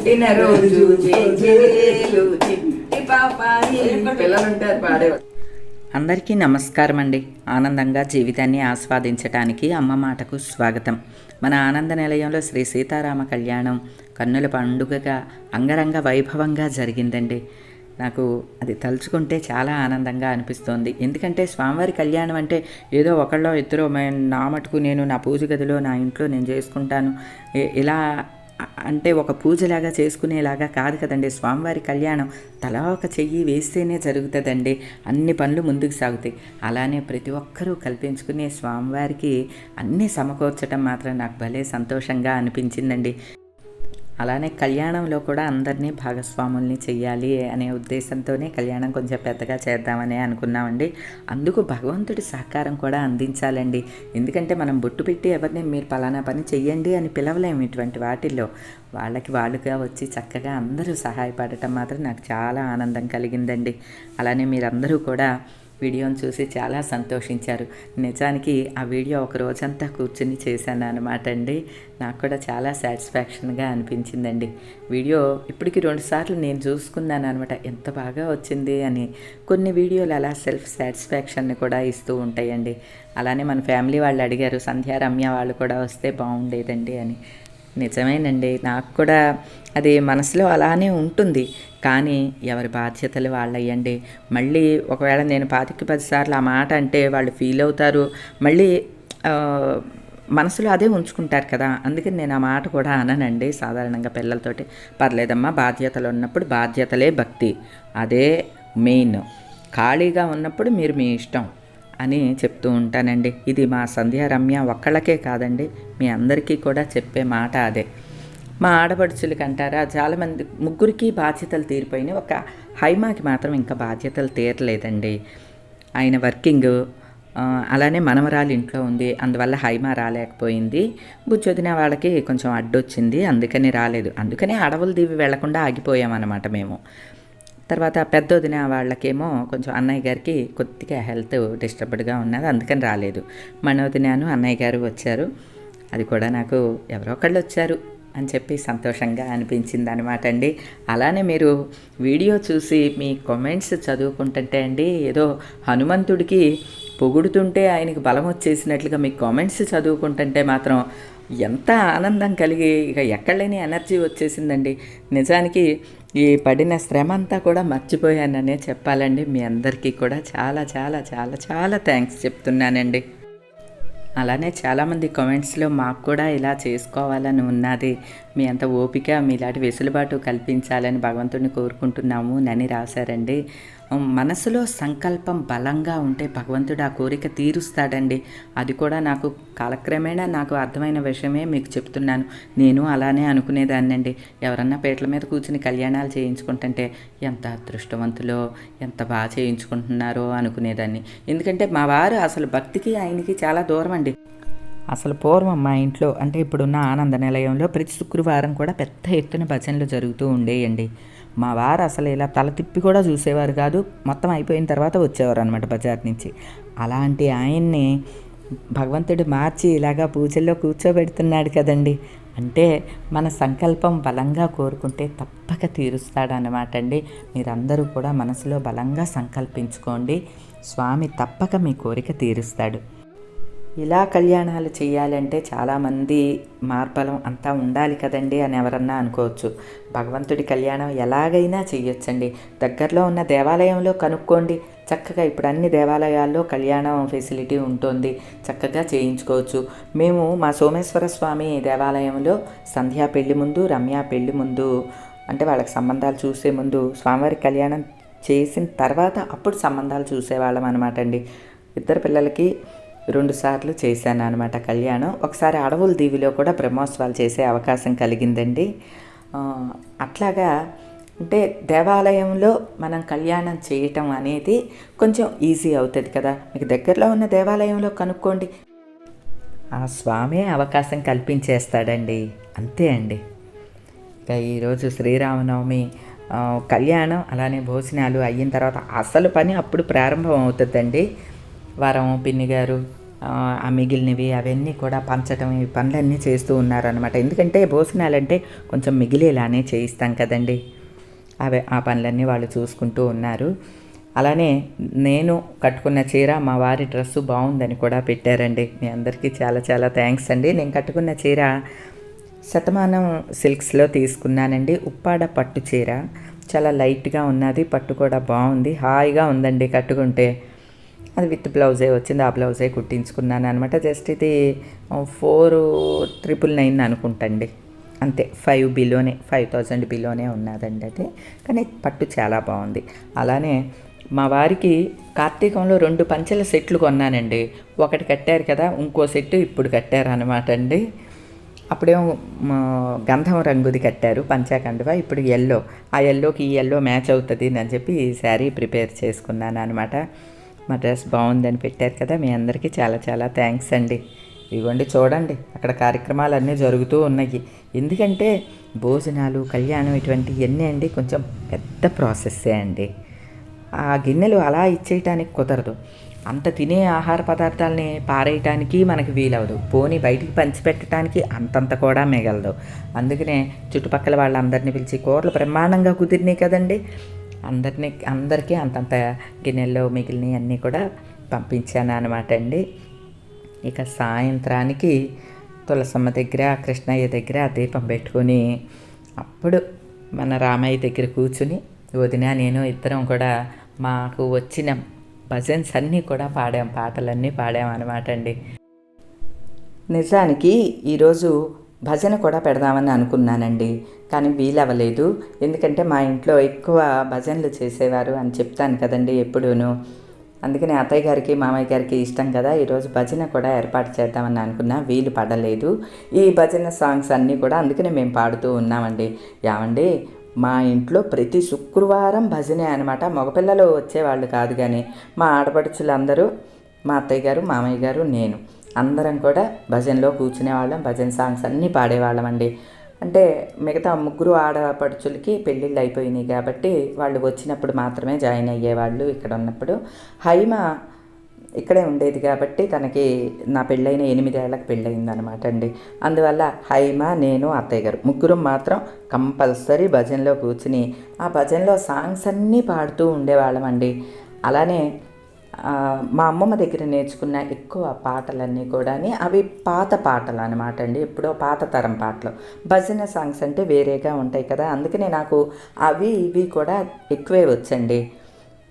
పుట్టినరోజు జేజేలు చిట్టి పాపాయి. పిల్లలు ఉంటారు పాడేవారు అందరికీ నమస్కారం అండి. ఆనందంగా జీవితాన్ని ఆస్వాదించటానికి అమ్మ మాటకు స్వాగతం. మన ఆనంద నిలయంలో శ్రీ సీతారామ కళ్యాణం కన్నుల పండుగగా అంగరంగ వైభవంగా జరిగిందండి. నాకు అది తలుచుకుంటే చాలా ఆనందంగా అనిపిస్తోంది. ఎందుకంటే స్వామివారి కళ్యాణం అంటే ఏదో ఒకళ్ళో ఇద్దరు నా మటుకు నేను నా పూజ గదిలో నా ఇంట్లో నేను చేసుకుంటాను. ఇలా అంటే ఒక పూజలాగా చేసుకునేలాగా కాదు కదండి. స్వామివారి కళ్యాణం తలా ఒక చెయ్యి వేస్తేనే జరుగుతుందండి. అన్ని పనులు ముందుకు సాగుతాయి. అలానే ప్రతి ఒక్కరూ కల్పించుకునే స్వామివారికి అన్నీ సమకూర్చడం మాత్రం నాకు భలే సంతోషంగా అనిపించిందండి. అలానే కళ్యాణంలో కూడా అందరినీ భాగస్వాముల్ని చెయ్యాలి అనే ఉద్దేశంతోనే కళ్యాణం కొంచెం పెద్దగా చేద్దామని అనుకున్నామండి. అందుకు భగవంతుడి సహకారం కూడా అందించాలండి. ఎందుకంటే మనం బొట్టు పెట్టి ఎవరిని మీరు పలానా పని చెయ్యండి అని పిలవలేము ఇటువంటి వాటిల్లో. వాళ్ళకి వాళ్ళుగా వచ్చి చక్కగా అందరూ సహాయపడటం మాత్రం నాకు చాలా ఆనందం కలిగిందండి. అలానే మీరందరూ కూడా వీడియోని చూసి చాలా సంతోషించారు. నిజానికి ఆ వీడియో ఒక రోజంతా కూర్చుని చేశాను అనమాట అండి. నాకు కూడా చాలా సాటిస్ఫాక్షన్గా అనిపించిందండి. వీడియో ఇప్పటికి రెండుసార్లు నేను చూసుకున్నాను అనమాట ఎంత బాగా వచ్చింది అని. కొన్ని వీడియోలు అలా సెల్ఫ్ సాటిస్ఫాక్షన్ని కూడా ఇస్తూ ఉంటాయండి. అలానే మన ఫ్యామిలీ వాళ్ళు అడిగారు సంధ్యా రమ్య వాళ్ళు కూడా వస్తే బాగుండేదండి అని. నిజమేనండి. నాకు కూడా అది మనసులో అలానే ఉంటుంది. కానీ ఎవరి బాధ్యతలు వాళ్ళయ్యండి. మళ్ళీ ఒకవేళ నేను పాతికి పదిసార్లు ఆ మాట అంటే వాళ్ళు ఫీల్ అవుతారు. మళ్ళీ మనసులో అదే ఉంచుకుంటారు కదా. అందుకని నేను ఆ మాట కూడా అననండి సాధారణంగా పిల్లలతోటి. పర్లేదమ్మా బాధ్యతలు ఉన్నప్పుడు బాధ్యతలే భక్తి. అదే మెయిన్. ఖాళీగా ఉన్నప్పుడు మీరు మీ ఇష్టం. అని చెప్తూ ఉంటానండి. ఇది మా సంధ్యా రమ్య ఒక్కళ్ళకే కాదండి మీ అందరికీ కూడా చెప్పే మాట అదే. మా ఆడపడుచులకి అంటారా చాలామంది ముగ్గురికి బాధ్యతలు తీరిపోయినాయి. ఒక హైమాకి మాత్రం ఇంకా బాధ్యతలు తీరలేదండి. ఆయన వర్కింగ్ అలానే మనవరాలు ఇంట్లో ఉంది అందువల్ల హైమా రాలేకపోయింది. బుచ్చొదిన వాళ్ళకి కొంచెం అడ్డొచ్చింది అందుకని రాలేదు. అందుకని అడవులు దివి వెళ్ళకుండా ఆగిపోయామన్నమాట మేము. తర్వాత పెద్ద వదిన వాళ్ళకేమో కొంచెం అన్నయ్య గారికి కొద్దిగా హెల్త్ డిస్టర్బ్డ్గా ఉన్నది అందుకని రాలేదు. మన వదినాను అన్నయ్య గారు వచ్చారు. అది కూడా నాకు ఎవరో ఒకళ్ళు వచ్చారు అని చెప్పి సంతోషంగా అనిపించింది అనమాట అండి. అలానే మీరు వీడియో చూసి మీ కామెంట్స్ చదువుకుంటుంటే అండి ఏదో హనుమంతుడికి పొగుడుతుంటే ఆయనకి బలం వచ్చేసినట్లుగా మీ కామెంట్స్ చదువుకుంటుంటే మాత్రం ఎంత ఆనందం కలిగి ఇక ఎక్కడలేని ఎనర్జీ వచ్చేసిందండి. నిజానికి ఈ పడిన శ్రమ అంతా కూడా మర్చిపోయాననే చెప్పాలండి. మీ అందరికీ కూడా చాలా చాలా చాలా చాలా థ్యాంక్స్ చెప్తున్నానండి. అలానే చాలామంది కామెంట్స్లో మాకు కూడా ఇలా చేసుకోవాలని ఉన్నది. మీ అంత ఓపిక మీలాంటి వెసులుబాటు కల్పించాలని భగవంతుడిని కోరుకుంటున్నాము. నని రాశారండి. మనసులో సంకల్పం బలంగా ఉంటే భగవంతుడు ఆ కోరిక తీరుస్తాడండి. అది కూడా నాకు కాలక్రమేణా నాకు అర్థమైన విషయమే మీకు చెప్తున్నాను. నేను అలానే అనుకునేదాన్నండి. ఎవరన్నా పీటల మీద కూర్చుని కళ్యాణాలు చేయించుకుంటుంటే ఎంత అదృష్టవంతులో ఎంత బాగా చేయించుకుంటున్నారో అనుకునేదాన్ని. ఎందుకంటే మా వారు అసలు భక్తికి ఆయనకి చాలా దూరం అండి అసలు పూర్వం మా ఇంట్లో అంటే ఇప్పుడున్న ఆనంద నిలయంలో ప్రతి శుక్రవారం కూడా పెద్ద ఎత్తున భజనలు జరుగుతూ ఉండేయండి. మా వారు అసలు ఇలా తల తిప్పి కూడా చూసేవారు కాదు. మొత్తం అయిపోయిన తర్వాత వచ్చేవారు అనమాట బజార్ నుంచి. అలాంటి ఆయన్ని భగవంతుడు మార్చి ఇలాగా పూజల్లో కూర్చోబెడుతున్నాడు కదండి. అంటే మన సంకల్పం బలంగా కోరుకుంటే తప్పక తీరుస్తాడనమాట అండి. మీరందరూ కూడా మనసులో బలంగా సంకల్పించుకోండి. స్వామి తప్పక మీ కోరిక తీరుస్తాడు. ఇలా కళ్యాణాలు చేయాలంటే చాలామంది మార్బలం అంతా ఉండాలి కదండి అని ఎవరన్నా అనుకోవచ్చు. భగవంతుడి కళ్యాణం ఎలాగైనా చేయొచ్చండి దగ్గరలో ఉన్న దేవాలయంలో కనుక్కోండి. చక్కగా ఇప్పుడు అన్ని దేవాలయాల్లో కళ్యాణం ఫెసిలిటీ ఉంటుంది. చక్కగా చేయించుకోవచ్చు. మేము మా సోమేశ్వర స్వామి దేవాలయంలో సంధ్యా పెళ్ళి ముందు రమ్య పెళ్ళి ముందు అంటే వాళ్ళకి సంబంధాలు చూసే ముందు స్వామివారి కళ్యాణం చేసిన తర్వాత అప్పుడు సంబంధాలు చూసేవాళ్ళం అనమాట అండి. ఇద్దరు పిల్లలకి రెండుసార్లు చేశాను అనమాట కళ్యాణం. ఒకసారి అడవుల దీవిలో కూడా బ్రహ్మోత్సవాలు చేసే అవకాశం కలిగిందండి. అట్లాగా అంటే దేవాలయంలో మనం కళ్యాణం చేయటం అనేది కొంచెం ఈజీ అవుతుంది కదా. మీకు దగ్గరలో ఉన్న దేవాలయంలో కనుక్కోండి. ఆ స్వామే అవకాశం కల్పించేస్తాడండి. అంతే అండి. ఇక ఈరోజు శ్రీరామనవమి కళ్యాణం అలానే భోజనాలు అయిన తర్వాత అసలు పని అప్పుడు ప్రారంభం అవుతుందండి. వారం పిన్ని గారు ఆ, మిగిలినవి అవన్నీ కూడా పంచడం ఈ పనులన్నీ చేస్తూ ఉన్నారనమాట ఎందుకంటే భోజనాలంటే కొంచెం మిగిలేలానే చేయిస్తాం కదండి. అవే ఆ పనులన్నీ వాళ్ళు చూసుకుంటూ ఉన్నారు. అలానే నేను కట్టుకున్న చీర మా వారి డ్రెస్సు బాగుందని కూడా పెట్టారండి. మీ అందరికీ చాలా చాలా థ్యాంక్స్ అండి. నేను కట్టుకున్న చీర శతమానం సిల్క్స్లో తీసుకున్నానండి. ఉప్పాడ పట్టు చీర. చాలా లైట్గా ఉన్నది పట్టు కూడా బాగుంది. హాయిగా ఉందండి కట్టుకుంటే. అది విత్ బ్లౌజే వచ్చింది. ఆ బ్లౌజే కుట్టించుకున్నాను అనమాట జస్ట్ ఇది ఫోర్ ట్రిపుల్ నైన్ అనుకుంటండి. అంతే ఫైవ్ బిలోనే ఫైవ్ థౌజండ్ బిలోనే ఉన్నదండి అది. కానీ పట్టు చాలా బాగుంది. అలానే మా వారికి కార్తీకంలో రెండు పంచెల సెట్లు కొన్నానండి. ఒకటి కట్టారు కదా ఇంకో సెట్ ఇప్పుడు కట్టారు అనమాట అండి. అప్పుడేమో గంధం రంగుది కట్టారు పంచాకండువా ఇప్పుడు ఎల్లో ఆ ఎల్లోకి ఈ ఎల్లో మ్యాచ్ అవుతుంది అని చెప్పి ఈ శారీ ప్రిపేర్ చేసుకున్నాను అనమాట మా డ్రెస్ బాగుందని పెట్టారు కదా మీ అందరికీ చాలా చాలా థ్యాంక్స్ అండి. ఇవ్వండి చూడండి అక్కడ కార్యక్రమాలన్నీ జరుగుతూ ఉన్నాయి. ఎందుకంటే భోజనాలు కళ్యాణం ఇటువంటి ఇవన్నీ అండి కొంచెం పెద్ద ప్రాసెస్సే అండి. ఆ గిన్నెలు అలా ఇచ్చేయటానికి కుదరదు. అంత తినే ఆహార పదార్థాలని పారేయటానికి మనకి వీలవదు పోని బయటికి పంచిపెట్టడానికి అంతంత కూడా మిగలదు. అందుకనే చుట్టుపక్కల వాళ్ళందరినీ పిలిచి కూరలు బ్రహ్మాండంగా కుదిరినాయి కదండి. అందరినీ అందరికీ అంతంత గిన్నెల్లో మిగిలినవి అన్నీ కూడా పంపించాను అనమాట అండి. ఇక సాయంత్రానికి తులసమ్మ దగ్గర కృష్ణయ్య దగ్గర దీపం పెట్టుకొని అప్పుడు మన రామయ్య దగ్గర కూర్చుని వదిన నేను ఇద్దరం కూడా మాకు వచ్చిన భజన్స్ అన్నీ కూడా పాడాం పాటలన్నీ పాడాం అనమాట అండి. నిజానికి ఈరోజు భజన కూడా పెడదామని అనుకున్నానండి కానీ వీలవ్వలేదు. ఎందుకంటే మా ఇంట్లో ఎక్కువ భజనలు చేసేవారు అని చెప్తాను కదండి ఎప్పుడూను. అందుకని అత్తయ్య గారికి మామయ్య గారికి ఇష్టం కదా ఈరోజు భజన కూడా ఏర్పాటు చేద్దామని అనుకున్నా వీలు పడలేదు. ఈ భజన సాంగ్స్ అన్నీ కూడా అందుకనే మేము పాడుతూ ఉన్నామండి. ఏమండి మా ఇంట్లో ప్రతి శుక్రవారం భజనే అనమాట మగపిల్లలు వచ్చేవాళ్ళు కాదు కానీ మా ఆడపడుచులందరూ మా అత్తయ్య గారు మామయ్య గారు నేను. అందరం కూడా భజనలో కూర్చునేవాళ్ళం. భజన సాంగ్స్ అన్నీ పాడేవాళ్ళం అండి అంటే మిగతా ముగ్గురు ఆడపడుచులకి పెళ్ళిళ్ళు అయిపోయినాయి కాబట్టి వాళ్ళు వచ్చినప్పుడు మాత్రమే జాయిన్ అయ్యేవాళ్ళు ఇక్కడ ఉన్నప్పుడు. హైమ ఇక్కడే ఉండేది కాబట్టి తనకి నా పెళ్ళైన ఎనిమిదేళ్ళకు పెళ్ళయింది అనమాట అండి. అందువల్ల హైమ నేను అత్తయ్య గారు ముగ్గురు మాత్రం కంపల్సరీ భజనలో కూర్చుని ఆ భజనలో సాంగ్స్ అన్నీ పాడుతూ ఉండేవాళ్ళం అండి అలానే మా అమ్మమ్మ దగ్గర నేర్చుకున్న ఎక్కువ పాటలన్నీ కూడా అవి పాత పాటలు అనమాట అండి. ఎప్పుడో పాత తరం పాటలు. భజన సాంగ్స్ అంటే వేరేగా ఉంటాయి కదా. అందుకనే నాకు అవి ఇవి కూడా ఎక్కువే వచ్చండి.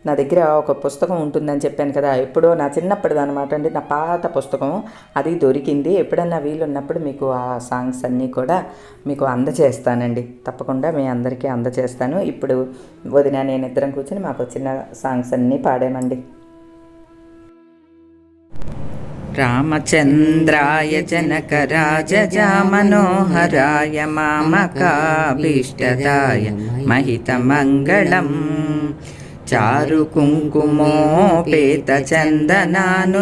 నా దగ్గర ఒక పుస్తకం ఉంటుందని చెప్పాను కదా. ఎప్పుడో నా చిన్నప్పటిది అనమాట అండి. నా పాత పుస్తకం అది దొరికింది. ఎప్పుడన్నా వీలున్నప్పుడు మీకు ఆ సాంగ్స్ అన్నీ కూడా మీకు అందజేస్తానండి తప్పకుండా మీ అందరికీ అందజేస్తాను ఇప్పుడు వదిన నేను ఇద్దరం కూర్చొని మాకు వచ్చిన సాంగ్స్ అన్నీ పాడామండి. రామచంద్రాయ జనకరాజజామనోహరాయ మామకాభీష్టదాయ మహితమంగళం. చారు కుంకుమోపేత చందనాను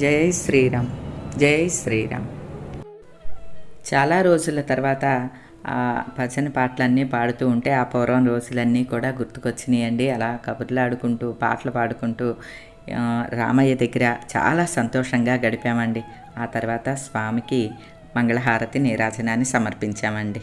జై శ్రీరామ్ జై శ్రీరామ్. చాలా రోజుల తర్వాత ఆ భజన పాటలన్నీ పాడుతూ ఉంటే ఆ పూర్వం రోజులన్నీ కూడా గుర్తుకొచ్చినాయండి. అలా కబుర్లాడుకుంటూ పాటలు పాడుకుంటూ రామయ్య దగ్గర చాలా సంతోషంగా గడిపామండి. ఆ తర్వాత స్వామికి మంగళహారతి నీరాజనాన్ని సమర్పించామండి.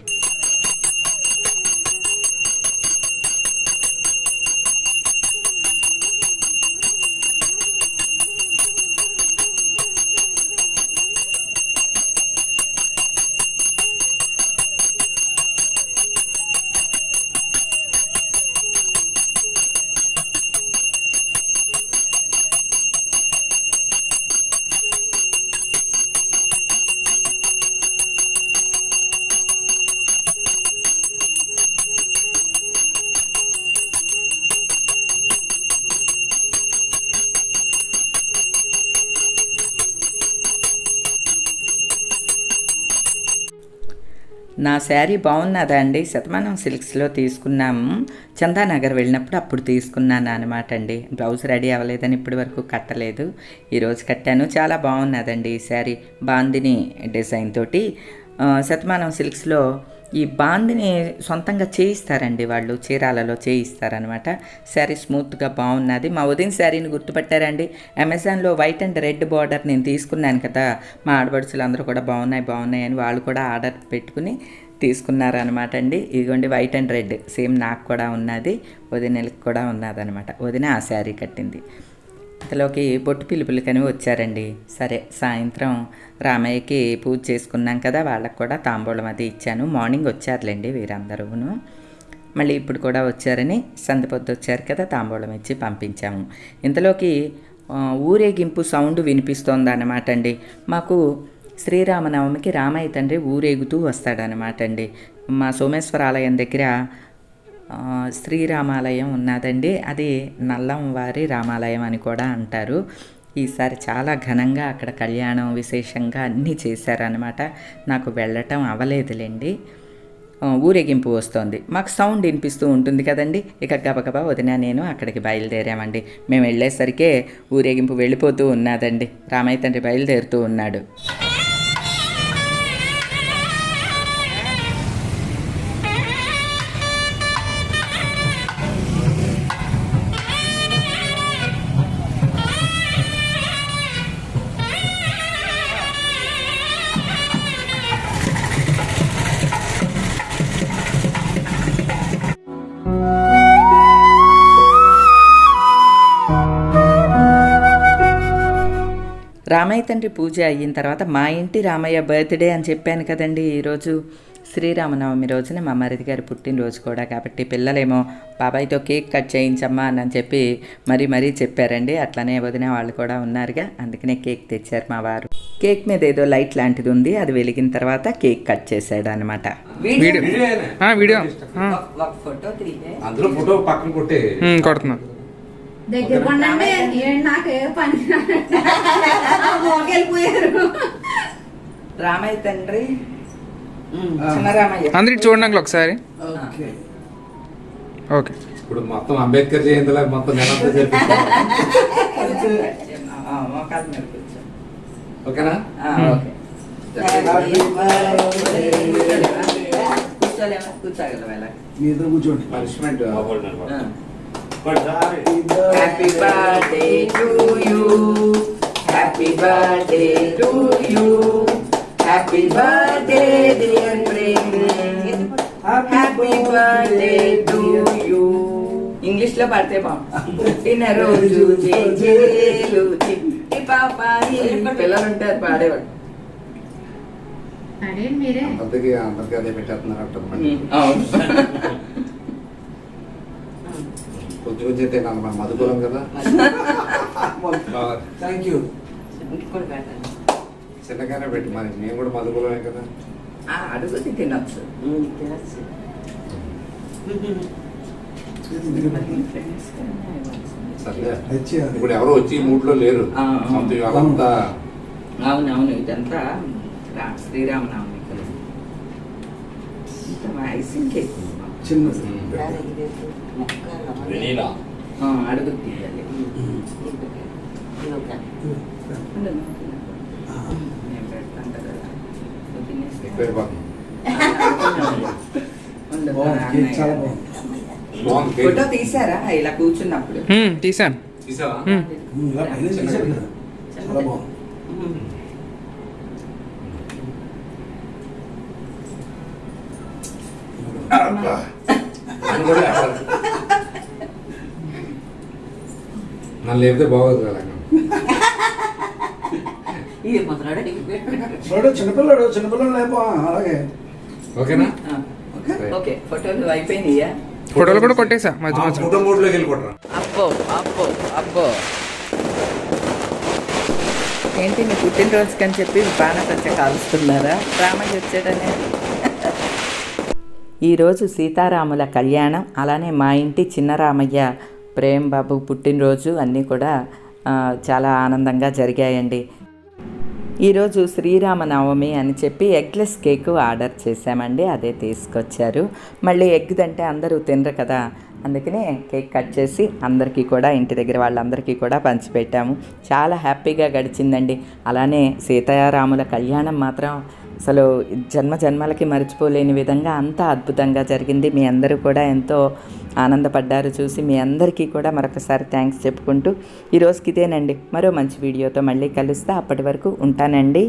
నా శారీ బాగున్నదా అండి? శతమానం సిల్క్స్లో తీసుకున్నాము చందానగర్ వెళ్ళినప్పుడు అప్పుడు తీసుకున్నాను అనమాట అండి. బ్లౌజ్ రెడీ అవ్వలేదని ఇప్పటి వరకు కట్టలేదు. ఈరోజు కట్టాను. చాలా బాగున్నదండి ఈ శారీ. బాందిని డిజైన్ తోటి. శతమానం సిల్క్స్లో ఈ బాందిని సొంతంగా చేయిస్తారండి వాళ్ళు చీరాలలో చేయిస్తారనమాట శారీ స్మూత్గా బాగున్నది మా ఉదయం శారీని గుర్తుపట్టారండి. అమెజాన్లో వైట్ అండ్ రెడ్ బార్డర్ నేను తీసుకున్నాను కదా మా ఆడపడుచులు అందరూ కూడా బాగున్నాయి బాగున్నాయి అని వాళ్ళు కూడా ఆర్డర్ పెట్టుకుని తీసుకున్నారనమాట అండి. ఇదిగోండి వైట్ అండ్ రెడ్ సేమ్ నాకు కూడా ఉన్నది వదినలకు కూడా ఉన్నదనమాట వదిన ఆ శారీ కట్టింది. ఇంతలోకి బొట్టు పిలుపులకని వచ్చారండి. సరే సాయంత్రం రామయ్యకి పూజ చేసుకున్నాం కదా వాళ్ళకు కూడా తాంబూలం అది ఇచ్చాను. మార్నింగ్ వచ్చారులేండి వీరందరూను. మళ్ళీ ఇప్పుడు కూడా వచ్చారని సందపొద్దు వచ్చారు కదా తాంబూలం ఇచ్చి పంపించాము. ఇంతలోకి ఊరేగింపు సౌండ్ వినిపిస్తోంది అనమాట అండి మాకు శ్రీరామనవమికి రామయ్య తండ్రి ఊరేగుతూ వస్తాడనమాట అండి మా సోమేశ్వర ఆలయం దగ్గర శ్రీరామాలయం ఉన్నదండి. అది నల్లం వారి రామాలయం అని కూడా అంటారు. ఈసారి చాలా ఘనంగా అక్కడ కళ్యాణం విశేషంగా అన్నీ చేశారనమాట నాకు వెళ్ళటం అవలేదులేండి. ఊరేగింపు వస్తోంది. మాకు సౌండ్ వినిపిస్తూ ఉంటుంది కదండి. ఇక గబగబా వదిన నేను అక్కడికి బయలుదేరామండి. మేము వెళ్ళేసరికే ఊరేగింపు వెళ్ళిపోతూ ఉన్నదండి. రామయ్య తండ్రి బయలుదేరుతూ ఉన్నాడు. రామయ్య తండ్రి పూజ అయిన తర్వాత మా ఇంటి రామయ్య బర్త్డే అని చెప్పాను కదండి ఈరోజు శ్రీరామనవమి రోజున మా మరిది గారి పుట్టినరోజు కూడా కాబట్టి పిల్లలేమో బాబాయ్తో కేక్ కట్ చేయించమ్మా అని చెప్పి మరీ మరీ చెప్పారండి. అట్లనే వదిన వాళ్ళు కూడా ఉన్నారుగా అందుకనే కేక్ తెచ్చారు మా వారు. కేక్ మీద ఏదో లైట్ లాంటిది ఉంది అది వెలిగిన తర్వాత కేక్ కట్ చేశాడు అనమాట వీడియో. ఫోటో కొడుతున్నా. దగ్గర కొండండి. ఏంటి నాకు ఏ పని మోకెళ్ళిపోయారు రామయ్య తండ్రి. ఉమ్, చిన్న రామయ్య. అందరికి చూడండి ఒకసారి. ఓకే. ఓకే. ఇప్పుడు మొత్తం అంబేద్కర్ జయంతిలా మొత్తం మీద కూర్చో. ఓకేనా? ఆ, ఓకే. కూర్చోలేమా కూర్చోగలవా పనిష్మెంట్. ఆ. Happy birthday to you happy birthday to you happy birthday dear Prem happy birthday to you ఇంగ్లీష్లో పాడితే బాగుంది పుట్టినరోజు జేజేలు చిట్టి పాపాయి పిల్లలు ఉంటారు పాడేవాడు అదేంటి మీరే అందరికి అందరికి అదే పెట్టేస్తున్నారు అంటారు అవును కొంచెం కొంచెం తినాలి మన మధుకులం కదా? Thank you. చిన్నగానే పెట్టి మరి మేము కూడా మధుకులమే కదా? అడుగుది తినొచ్చు. తినొచ్చు. ఇప్పుడు ఎవరు వచ్చి మూడ్లో లేరు. వాళ్ళంతా అవునవును ఇదంతా శ్రీరామనవమి కదా. ఇంత ఐసింగ్. చిన్న వెనీలా ఆ, అడుగు తీయాలి ఉండు, నేను పెడతాను కదా. నువ్వు తినేసి. ఎక్కువైపోతుంది ఉండు, బాగుంది కేక్ చాలా బాగుంది బాగుంది కేక్. ఫోటో తీసారా ఇలా కూర్చున్నప్పుడు ఉమ్, తీసాను తీసావా ఉమ్. నన్ను లేపితే బాగోదు కదా ఇది మొదలాడ చూడు చిన్నపిల్లడు చిన్నపిల్లడు లేపో. అలాగే. ఓకేనా? ఓకే. ఫోటోలు అయిపోయినాయా? ఫోటోలు కూడా కొట్టేసా? మధ్య మధ్య ఫోటో మోడ్లోకి వెళ్ళిపోతారా అబ్బో అబ్బో అబ్బో. ఏంటి నీ పుట్టినరోజుకి అని చెప్పి బాణపచ్చ కాలుస్తున్నారా? రామయ్య వచ్చాడనే. ఈరోజు సీతారాముల కళ్యాణం అలానే మా ఇంటి చిన్న రామయ్య ప్రేమ్ బాబు పుట్టినరోజు అన్నీ కూడా చాలా ఆనందంగా జరిగాయండి. ఈరోజు శ్రీరామనవమి అని చెప్పి ఎగ్లెస్ కేక్ ఆర్డర్ చేశామండి అదే తీసుకొచ్చారు. మళ్ళీ ఎగ్ అంటే అందరూ తినరు కదా అందుకనే కేక్ కట్ చేసి అందరికీ కూడా ఇంటి దగ్గర వాళ్ళందరికీ కూడా పంచిపెట్టాము. చాలా హ్యాపీగా గడిచిందండి. అలానే సీతారాముల కళ్యాణం మాత్రం అసలు జన్మ జన్మలకి మర్చిపోలేని విధంగా అంత అద్భుతంగా జరిగింది. మీ అందరూ కూడా ఎంతో ఆనందపడ్డారు చూసి మీ అందరికీ కూడా మరొకసారి థ్యాంక్స్ చెప్పుకుంటూ ఈరోజుకి ఇదేనండి మరో మంచి వీడియోతో మళ్ళీ కలుస్తా. అప్పటి వరకు ఉంటానండి.